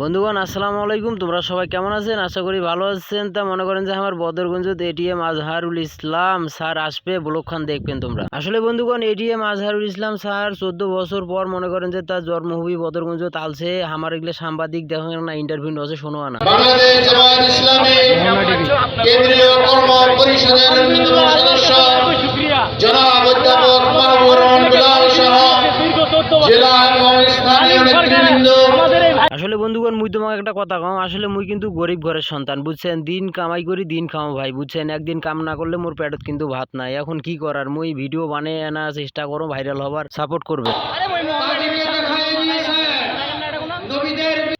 বন্ধুগণ, আসসালামু আলাইকুম। তোমরা সবাই কেমন আছেন? আশা করি ভালো আছেন। তা মনে করেন যে আমার বদরগঞ্জ এটিএম আজহারুল ইসলাম স্যার আসবে ব্লক খান দেখবেন তোমরা। আসলে বন্ধুগণ, এটিএম আজহারুল ইসলাম স্যার চোদ্দ বছর পর মনে করেন যে তার জন্মভূমি বদরগঞ্জ তালছে। আমার এগুলো সাংবাদিক দেখেন না ইন্টারভিউ নজে শোনো না। জেলা এবং স্থানীয় নেতৃবৃন্দ আসলে বন্ধুগণ, মুই তোমাকে একটা কথা কম আসলে মুই কিন্তু গরিব ঘরের সন্তান, বুঝছেন? দিন কামাই করি, দিন খাও ভাই, বুঝছেন? একদিন কাম না করলে মোর পেটত কিন্তু ভাত নাই। এখন কি করার? মুই ভিডিও বানিয়ে আনার চেষ্টা করো, ভাইরাল হবার সাপোর্ট করবে।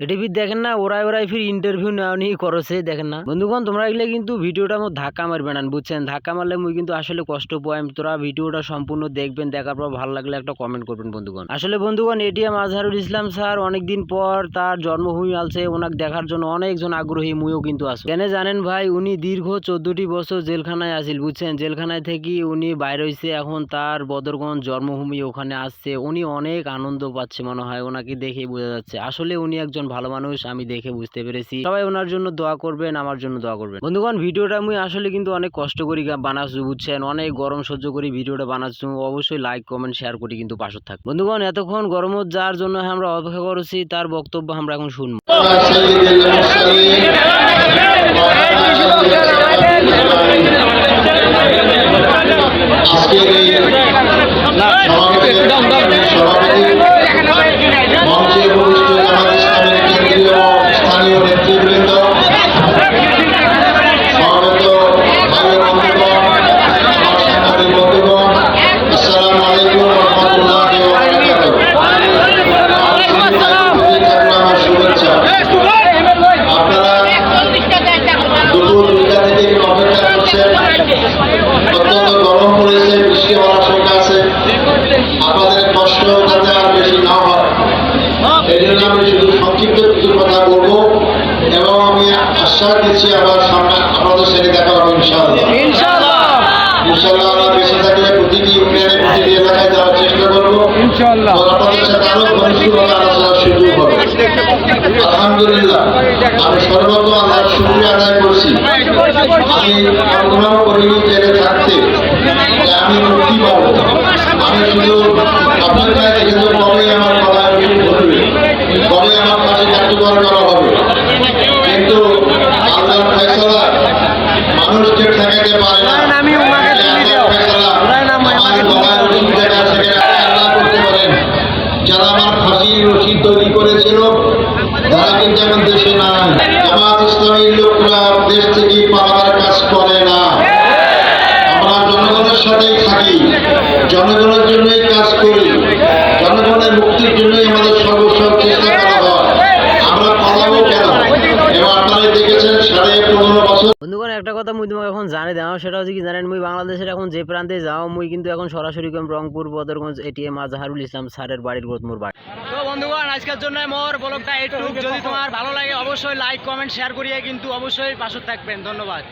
এটিভি দেখেন না, ওরাই ওরাই ফির ইন্টারভিউ নেওয়া নিয়ে করছে, দেখেন না। বন্ধুগণ, তোমরা এগুলো কিন্তু ভিডিওটা আমার ধাক্কা মারবে না, বুঝছেন? ধাক্কা মারলে মুই কিন্তু আসলে কষ্ট পাই তোরা ভিডিওটা সম্পূর্ণ দেখবেন, দেখার পর ভালো লাগলে একটা কমেন্ট করবেন, বন্ধুগণ। আসলে বন্ধুগণ এটিএম আজহারুল ইসলাম স্যার অনেকদিন পর তার জন্মভূমি আলছে, ওনাকে দেখার জন্য অনেকজন আগ্রহী, মুইও কিন্তু আছো। কেন জানেন ভাই, উনি দীর্ঘ চোদ্দটি বছর জেলখানায় আসিল বুঝছেন? জেলখানায় থেকে উনি বাইরে হয়েছে এখন তার বদরগঞ্জ জন্মভূমি ওখানে আসছে, উনি অনেক আনন্দ পাচ্ছে, মনে হয়, ওনাকে দেখে বোঝা যাচ্ছে। আসলে উনি একজন ভালো মানুষ আমি দেখে বুঝতে পেরেছি। সবাই ওনার জন্য দোয়া করবেন আমার জন্য দোয়া করবেন। বন্ধুগণ ভিডিওটা আমি আসলে কিন্তু অনেক কষ্ট করি বানাচ্ছু বুঝছেন? অনেক গরম সহ্য করি ভিডিওটা বানাচ্ছু অবশ্যই লাইক কমেন্ট শেয়ার করি কিন্তু পাশে থাক বন্ধুগণ এতক্ষণ গরমত যার জন্য আমরা অপেক্ষা করেছি তার বক্তব্য আমরা এখন শুনব। সভাপতি সংক্ষিপ্ত কিছু কথা বলব এবং আমি আশ্বাস দিচ্ছি আবার সামনে আপনাদের সাথে দেখা হবে ইনশাআল্লাহ। ইনশাআল্লাহ। আমরা বেঁচে থাকলে প্রতিটি ইউনিয়নে প্রতিটি এলাকায় যাওয়ার চেষ্টা করব। আপনাদের সাথে আরও ঘনিষ্ঠভাবে আলোচনার সুযোগ হবে। আলহামদুলিল্লাহ আমি সর্বপ্রথম আল্লাহর শুক্রিয়া আদায় করছি। আমি অনুভব করিনি জেলে থাকতে আমি মুক্তি পাবো। আমি শুধু অপেক্ষায় দেখেছি কবে আমার গলায় ওষুধ ধরবে কবে আমার কাছে কার্যকর করা হবে কিন্তু আল্লাহর ফেসলা মানুষকে ঠেকাতে পারে না আল্লাহর ফয়সালা আমার গলায় ওষুধ যেটা সেটা আল্লাহ করতে পারেন যারা আমার ফাঁসির রশিদ তৈরি করেছিল তারা কিন্তু এখন দেশে নাই জামাত ইসলামীর লোকরা দেশ থেকে পালাবার কাজ করে না আমরা জনগণের সাথেই থাকি জনগণের জন্যই কাজ করি। জনগণের মুক্তির জন্যই আমাদের সর্বস্ব চেষ্টা করা হয়। আমরা পালাবো কেন? এবং আপনারা দেখেছেন সাড়ে পনেরো বছর। বন্ধুগণ একটা কথা মুই তোমাকে এখন জানি দাও সেটা হচ্ছে কি জানেন মুই বাংলাদেশের এখন যে প্রান্তে যাও মুই কিন্তু এখন সরাসরি কম রংপুর বদরগঞ্জ এটিএম আজহারুল ইসলাম স্যারের বাড়ির গোত মোর বাড়ি। তো বন্ধুগণ আজকের জন্য মোর ব্লগটা এইটুক। যদি তোমার ভালো লাগে অবশ্যই লাইক কমেন্ট শেয়ার করিয়ে কিন্তু অবশ্যই পাশে থাকবেন। ধন্যবাদ।